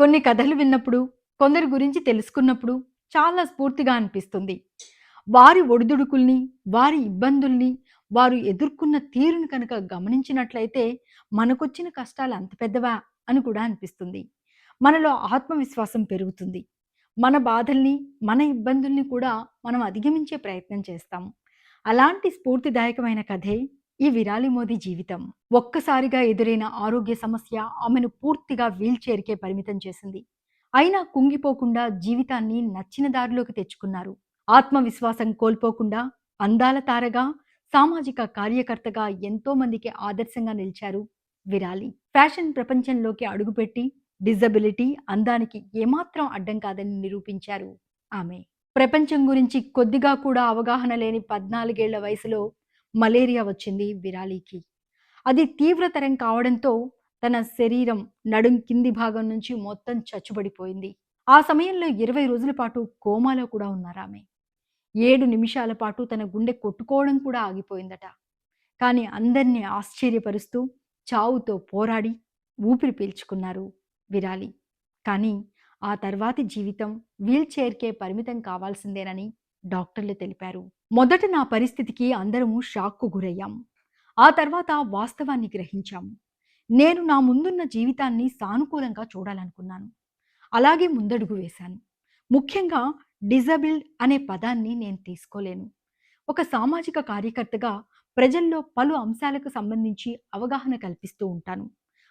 కొన్ని కథలు విన్నప్పుడు, కొందరి గురించి తెలుసుకున్నప్పుడు చాలా స్ఫూర్తిగా అనిపిస్తుంది. వారి ఒడిదుడుకుల్ని, వారి ఇబ్బందుల్ని, వారు ఎదుర్కొన్న తీరును కనుక గమనించినట్లయితే, మనకొచ్చిన కష్టాలు అంత పెద్దవా అని కూడా అనిపిస్తుంది. మనలో ఆత్మవిశ్వాసం పెరుగుతుంది. మన బాధల్ని, మన ఇబ్బందుల్ని కూడా మనం అధిగమించే ప్రయత్నం చేస్తాం. అలాంటి స్ఫూర్తిదాయకమైన కథే ఈ విరాలి మోదీ జీవితం. ఒక్కసారిగా ఎదురైన ఆరోగ్య సమస్య ఆమెను పూర్తిగా వీల్‌చైర్‌కే పరిమితం చేసింది. అయినా కుంగిపోకుండా జీవితాన్ని నచ్చిన దారిలోకి తెచ్చుకున్నారు. ఆత్మవిశ్వాసం కోల్పోకుండా అందాల తారగా, సామాజిక కార్యకర్తగా ఎంతో మందికి ఆదర్శంగా నిలిచారు విరాలి. ఫ్యాషన్ ప్రపంచంలోకి అడుగుపెట్టి డిజబిలిటీ అందానికి ఏమాత్రం అడ్డం కాదని నిరూపించారు ఆమె. ప్రపంచం గురించి కొద్దిగా కూడా అవగాహన లేని పద్నాలుగేళ్ళ వయసులో మలేరియా వచ్చింది విరాలికి. అది తీవ్రతరం కావడంతో తన శరీరం నడుం కింది భాగం నుంచి మొత్తం చచ్చుబడిపోయింది. ఆ సమయంలో 20 రోజుల పాటు కోమాలో కూడా ఉన్నారామె. ఏడు నిమిషాల పాటు తన గుండె కొట్టుకోవడం కూడా ఆగిపోయిందట. కానీ అందరినీ ఆశ్చర్యపరుస్తూ చావుతో పోరాడి ఊపిరి పీల్చుకున్నారు విరాలి. కానీ ఆ తర్వాతి జీవితం వీల్‌చైర్‌కే పరిమితం కావాల్సిందేనని డాక్టర్లు తెలిపారు. మొదట నా పరిస్థితికి అందరము షాక్‌కు గురయ్యాం. ఆ తర్వాత వాస్తవాన్ని గ్రహించాం. నేను నా ముందున్న జీవితాన్ని సానుకూలంగా చూడాలనుకున్నాను. అలాగే ముందడుగు వేశాను. ముఖ్యంగా డిజబిల్డ్ అనే పదాన్ని నేను తీసుకోలేను. ఒక సామాజిక కార్యకర్తగా ప్రజల్లో పలు అంశాలకు సంబంధించి అవగాహన కల్పిస్తూ ఉంటాను.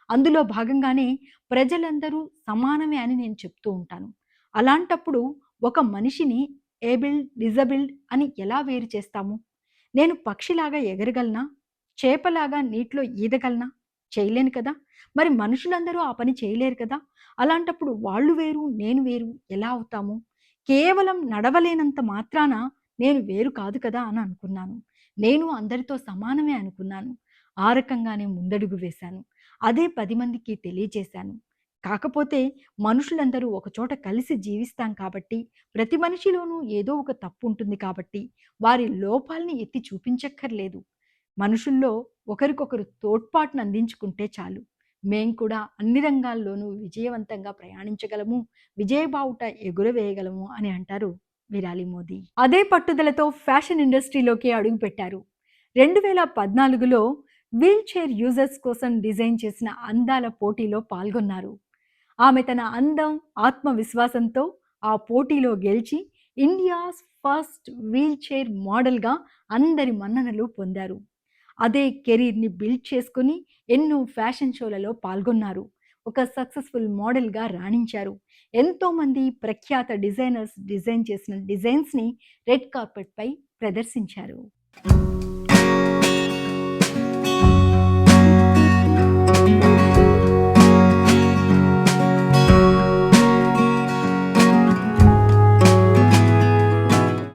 అందులో భాగంగానే ప్రజలందరూ సమానమే అని నేను చెప్తూ ఉంటాను. అలాంటప్పుడు ఒక మనిషిని ఏబిల్డ్, డిజబిల్డ్ అని ఎలా వేరు చేస్తాము? నేను పక్షిలాగా ఎగరగలనా? చేపలాగా నీటిలో ఈదగలనా? చేయలేను కదా! మరి మనుషులందరూ ఆ పని చేయలేరు కదా! అలాంటప్పుడు వాళ్ళు వేరు, నేను వేరు ఎలా అవుతాము? కేవలం నడవలేనంత మాత్రాన నేను వేరు కాదు కదా అని అనుకున్నాను. నేను అందరితో సమానమే అనుకున్నాను. ఆ రకంగానే ముందడుగు వేశాను. అదే పది మందికి తెలియజేశాను. కాకపోతే మనుషులందరూ ఒకచోట కలిసి జీవిస్తాం కాబట్టి, ప్రతి మనిషిలోనూ ఏదో ఒక తప్పు ఉంటుంది కాబట్టి, వారి లోపాల్ని ఎత్తి చూపించక్కర్లేదు. మనుషుల్లో ఒకరికొకరు తోడ్పాటును అందించుకుంటే చాలు. మేం కూడా అన్ని రంగాల్లోనూ విజయవంతంగా ప్రయాణించగలము, విజయబావుట ఎగురవేయగలము అని అంటారు విరాలి మోదీ. అదే పట్టుదలతో ఫ్యాషన్ ఇండస్ట్రీలోకి అడుగుపెట్టారు. రెండు వేల పద్నాలుగులో వీల్ చైర్ యూజర్స్ కోసం డిజైన్ చేసిన అందాల పోటీలో పాల్గొన్నారు. ఆమె తన అందం, ఆత్మవిశ్వాసంతో ఆ పోటీలో గెలిచి ఇండియాస్ ఫస్ట్ వీల్‌చైర్ మోడల్‌గా అందరి మన్ననలు పొందారు. అదే కెరీర్‌ని బిల్డ్ చేసుకుని ఎన్నో ఫ్యాషన్ షోలలో పాల్గొన్నారు. ఒక సక్సెస్‌ఫుల్ మోడల్‌గా రాణించారు. ఎంతోమంది ప్రఖ్యాత డిజైనర్స్ డిజైన్ చేసిన డిజైన్స్‌ని రెడ్ కార్పెట్‌పై ప్రదర్శించారు.